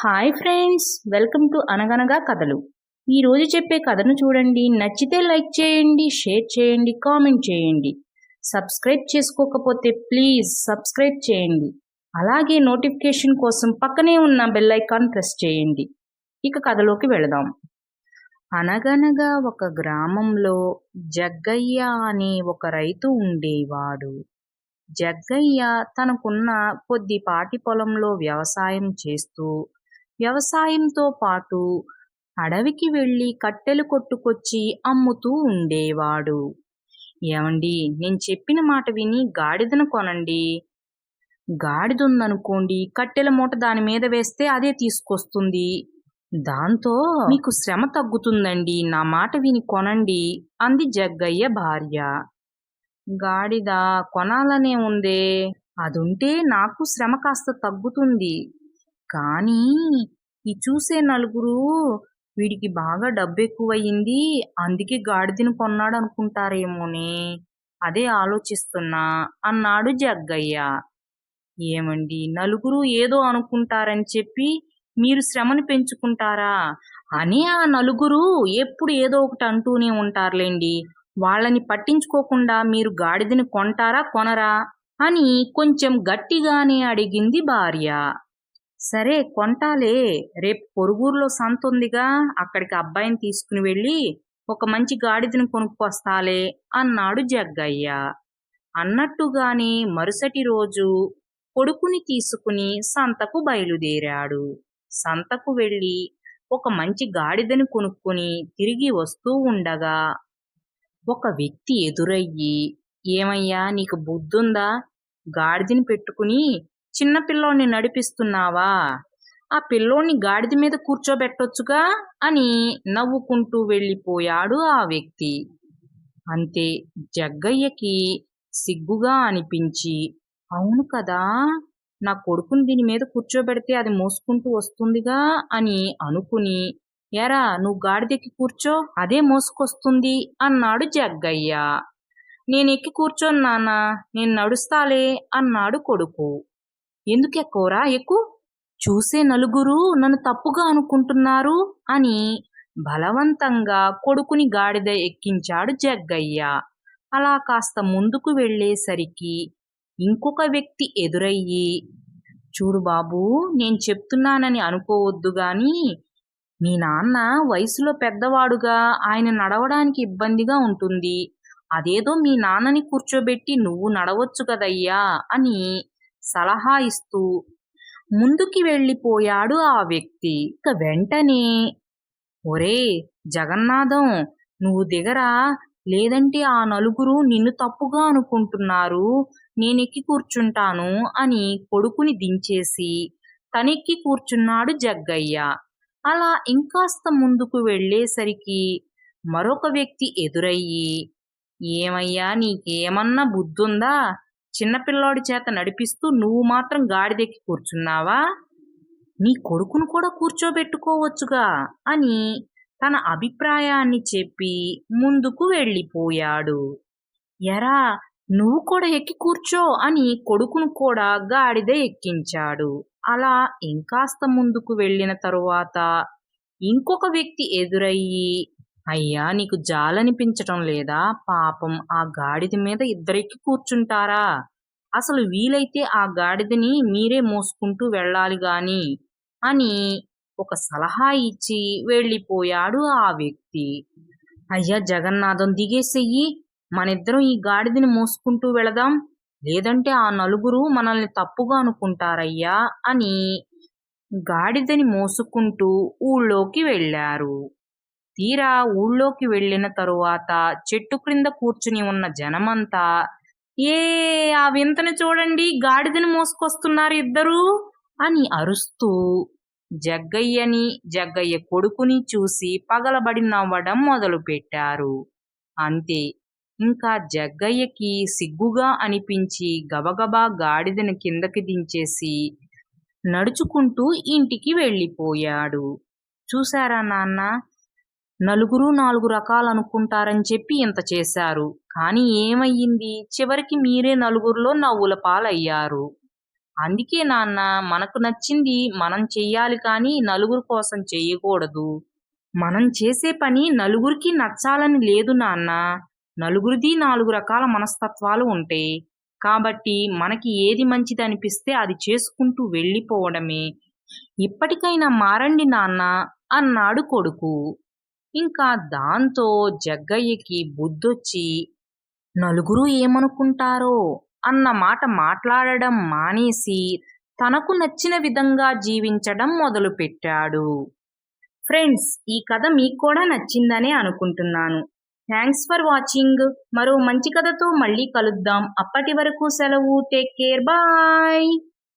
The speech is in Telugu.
హాయ్ ఫ్రెండ్స్ వెల్కమ్ టు అనగనగా కథలు ఈరోజు చెప్పే కథను చూడండి. నచ్చితే లైక్ చేయండి షేర్ చేయండి కామెంట్ చేయండి. సబ్స్క్రైబ్ చేసుకోకపోతే ప్లీజ్ సబ్స్క్రైబ్ చేయండి. అలాగే నోటిఫికేషన్ కోసం పక్కనే ఉన్న బెల్ ఐకాన్ ప్రెస్ చేయండి. ఇక కథలోకి వెళదాం. అనగనగా ఒక గ్రామంలో జగ్గయ్య అనే ఒక రైతు ఉండేవాడు. జగ్గయ్య తనకున్న కొద్దిపాటి పొలంలో వ్యవసాయం చేస్తూ వ్యవసాయంతో పాటు అడవికి వెళ్ళి కట్టెలు కొట్టుకొచ్చి అమ్ముతూ ఉండేవాడు. ఏమండి నేను చెప్పిన మాట విని గాడిదను కొనండి. గాడిదుందనుకోండి కట్టెల మూట దాని మీద వేస్తే అదే తీసుకొస్తుంది. దాంతో మీకు శ్రమ తగ్గుతుందండి నా మాట విని కొనండి అంది జగ్గయ్య భార్య. గాడిద కొనాలనే ఉందే అదుంటే నాకు శ్రమ కాస్త తగ్గుతుంది కానీ ఈ చూసే నలుగురు వీడికి బాగా డబ్బు ఎక్కువయ్యింది అందుకే గాడిదని కొన్నాడు అనుకుంటారేమోనే అదే ఆలోచిస్తున్నా అన్నాడు జగ్గయ్య. ఏమండి? నలుగురు ఏదో అనుకుంటారని చెప్పి మీరు శ్రమను పెంచుకుంటారా? అని ఆ నలుగురు ఎప్పుడు ఏదో ఒకటి అంటూనే ఉంటారులేండి. వాళ్ళని పట్టించుకోకుండా మీరు గాడిదని కొంటారా కొనరా అని కొంచెం గట్టిగానే అడిగింది భార్య. సరే కొంటాలే. రేపు పొరుగురులో సంత ఉందిగా అక్కడికి అబ్బాయిని తీసుకుని వెళ్ళి ఒక మంచి గాడిదని కొనుక్కొస్తాలే అన్నాడు జగ్గయ్య. అన్నట్టుగాని మరుసటి రోజు కొడుకుని తీసుకుని సంతకు బయలుదేరాడు. సంతకు వెళ్ళి ఒక మంచి గాడిదని కొనుక్కుని తిరిగి వస్తూ ఉండగా ఒక వ్యక్తి ఎదురయ్యి ఏమయ్యా నీకు బుద్ధుందా? గాడిదని పెట్టుకుని చిన్న పిల్లోని నడిపిస్తున్నావా? ఆ పిల్లోని గాడిద మీద కూర్చోబెట్టొచ్చుగా అని నవ్వుకుంటూ వెళ్ళిపోయాడు ఆ వ్యక్తి. అంతే జగ్గయ్యకి సిగ్గుగా అనిపించి అవును కదా నా కొడుకుని దీని మీద కూర్చోబెడితే అది మోసుకుంటూ వస్తుందిగా అని అనుకుని ఎరా నువ్వు గాడిదెక్కి కూర్చో అదే మోసుకొస్తుంది అన్నాడు జగ్గయ్య. నేను ఎక్కి కూర్చోను నాన్న నేను నడుస్తాలే అన్నాడు కొడుకు. ఎందుకెక్కోరా ఎక్కు? చూసే నలుగురు నన్ను తప్పుగా అనుకుంటున్నారు అని బలవంతంగా కొడుకుని గాడిద ఎక్కించాడు జగ్గయ్య. అలా కాస్త ముందుకు వెళ్ళేసరికి ఇంకొక వ్యక్తి ఎదురయ్యి చూడు బాబు నేను చెప్తున్నానని అనుకోవద్దు గాని మీ నాన్న వయసులో పెద్దవాడుగా ఆయన నడవడానికి ఇబ్బందిగా ఉంటుంది. అదేదో మీ నాన్నని కూర్చోబెట్టి నువ్వు నడవచ్చు కదయ్యా అని సలహా ఇస్తూ ముందుకి వెళ్ళిపోయాడు ఆ వ్యక్తి. ఇక వెంటనే ఒరే జగన్నాథం నువ్వు దిగరా? లేదంటే ఆ నలుగురు నిన్ను తప్పుగా అనుకుంటున్నారు. నేనెక్కి కూర్చుంటాను అని కొడుకుని దించేసి తనెక్కి కూర్చున్నాడు జగ్గయ్య. అలా ఇంకాస్త ముందుకు వెళ్ళేసరికి మరొక వ్యక్తి ఎదురయ్యి ఏమయ్యా నీకేమన్నా బుద్ధుందా? చిన్నపిల్లాడి చేత నడిపిస్తూ నువ్వు మాత్రం గాడిదెక్కి కూర్చున్నావా? నీ కొడుకును కూడా కూర్చోబెట్టుకోవచ్చుగా అని తన అభిప్రాయాన్ని చెప్పి ముందుకు వెళ్ళిపోయాడు. ఎరా నువ్వు కూడా ఎక్కి కూర్చో అని కొడుకును కూడా గాడిద ఎక్కించాడు. అలా ఇంకాస్త ముందుకు వెళ్ళిన తరువాత ఇంకొక వ్యక్తి ఎదురయ్యి అయ్యా నీకు జాలనిపించటం లేదా? పాపం ఆ గాడిద మీద ఇద్దరెక్కి కూర్చుంటారా? అసలు వీలైతే ఆ గాడిదని మీరే మోసుకుంటూ వెళ్ళాలి గాని అని ఒక సలహా ఇచ్చి వెళ్ళిపోయాడు ఆ వ్యక్తి. అయ్యా జగన్నాథం దిగేసెయ్యి మనిద్దరం ఈ గాడిదని మోసుకుంటూ వెళదాం. లేదంటే ఆ నలుగురు మనల్ని తప్పుగా అనుకుంటారయ్యా అని గాడిదని మోసుకుంటూ ఊళ్ళోకి వెళ్ళారు. తీరా ఊళ్ళోకి వెళ్ళిన తరువాత చెట్టు క్రింద కూర్చుని ఉన్న జనమంతా ఏ ఆ వింతను చూడండి గాడిదని మోసుకొస్తున్నారు ఇద్దరు అని అరుస్తూ జగ్గయ్యని జగ్గయ్య కొడుకుని చూసి పగలబడి నవ్వడం మొదలుపెట్టారు. అంతే ఇంకా జగ్గయ్యకి సిగ్గుగా అనిపించి గబగబా గాడిదని కిందకి దించేసి నడుచుకుంటూ ఇంటికి వెళ్ళిపోయాడు. చూశారా నాన్న నలుగురు నాలుగు రకాలు అనుకుంటారని చెప్పి ఇంత చేశారు. కానీ ఏమయ్యింది? చివరికి మీరే నలుగురిలో నవ్వుల పాలయ్యారు. అందుకే నాన్న మనకు నచ్చింది మనం చెయ్యాలి కానీ నలుగురు కోసం చెయ్యకూడదు. మనం చేసే పని నలుగురికి నచ్చాలని లేదు నాన్న. నలుగురిది నాలుగు రకాల మనస్తత్వాలు ఉంటాయి కాబట్టి మనకి ఏది మంచిది అనిపిస్తే అది చేసుకుంటూ వెళ్ళిపోవడమే. ఇప్పటికైనా మారండి నాన్న అన్నాడు కొడుకు. ఇంకా దాంతో జగ్గయ్యకి బుద్ధొచ్చి నలుగురు ఏమనుకుంటారో? అన్న మాట మాట్లాడడం మానేసి తనకు నచ్చిన విధంగా జీవించడం మొదలుపెట్టాడు. ఫ్రెండ్స్ ఈ కథ మీకు కూడా నచ్చిందనే అనుకుంటున్నాను. Thanks for watching. మరో మంచి కథతో మళ్ళీ కలుద్దాం. అప్పటి వరకు సెలవు. Take care. బాయ్.